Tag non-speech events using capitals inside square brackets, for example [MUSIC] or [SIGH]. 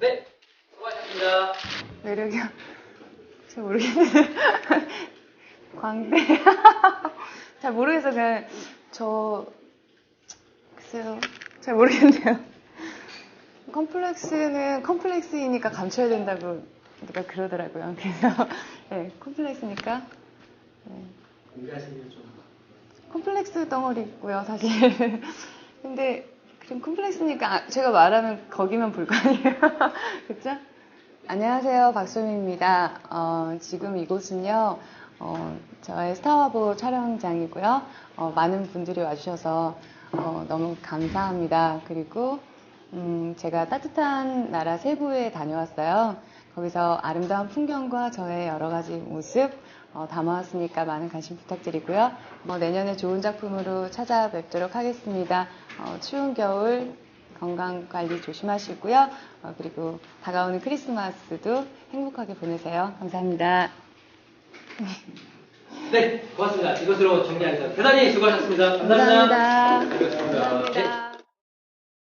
네, 수고하셨습니다. 매력이요? 잘 모르겠는데. [LAUGHS] 광대. [LAUGHS] 잘 모르겠어. 그냥, 저, 글쎄요. 잘 모르겠네요. 컴플렉스는 컴플렉스이니까 감춰야 된다고 누가 그러더라고요. 그래서, 네, 컴플렉스니까. 네. 공개하시면 좀. 컴플렉스 덩어리고요, 사실. [LAUGHS] 근데 그럼 컴플렉스니까 아, 제가 말하면 거기만 볼 거 아니에요, 그렇죠? 안녕하세요, 박소민입니다. 어, 지금 이곳은요, 어, 저의 스타워보 촬영장이고요. 어, 많은 분들이 와주셔서 어, 너무 감사합니다. 그리고 음, 제가 따뜻한 나라 세부에 다녀왔어요. 거기서 아름다운 풍경과 저의 여러 가지 모습 어, 담아왔으니까 많은 관심 부탁드리고요. 뭐 내년에 좋은 작품으로 찾아뵙도록 하겠습니다. 어, 추운 겨울 건강 관리 조심하시고요. 어, 그리고 다가오는 크리스마스도 행복하게 보내세요. 감사합니다. [LAUGHS] 네, 고맙습니다. 이것으로 정리하겠습니다. 대단히 수고하셨습니다. 감사합니다. 감사합니다. 네. 감사합니다.